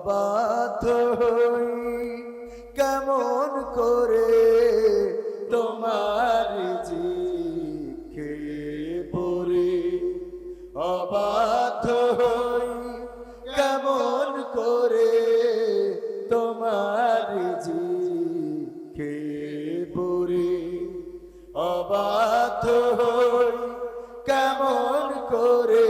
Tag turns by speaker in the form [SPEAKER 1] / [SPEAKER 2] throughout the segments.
[SPEAKER 1] অবাধ হই। কেমন করে তোমার জিকে ভরে অবাধ হই। কেমন করে তোমার জিকে ভরে অবাধ হই। কেমন করে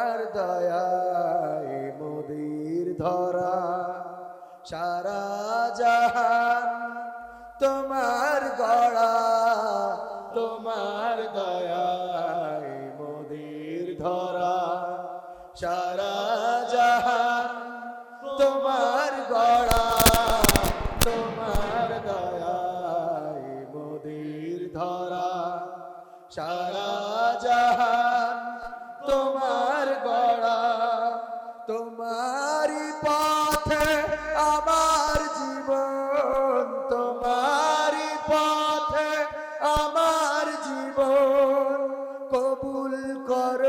[SPEAKER 1] জাহান তোমার গড়া, তোমার দয়ায় মোদির ধরা। সারা জাহান, তোমার গড়া, তোমার দয়ায় মোদির ধরা। সারা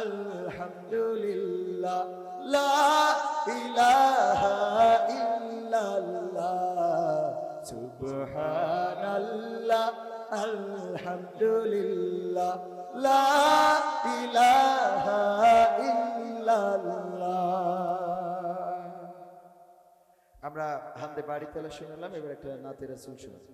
[SPEAKER 1] আলহামদুলিল্লাহ, লা ইলাহা ইল্লাল্লাহ, সুবহানাল্লাহ, আলহামদুলিল্লাহ, লা ইলাহা আমরা হামদে বাড়ি তেলা শুনলাম এবার একটা নাতের রাসূল শুনলাম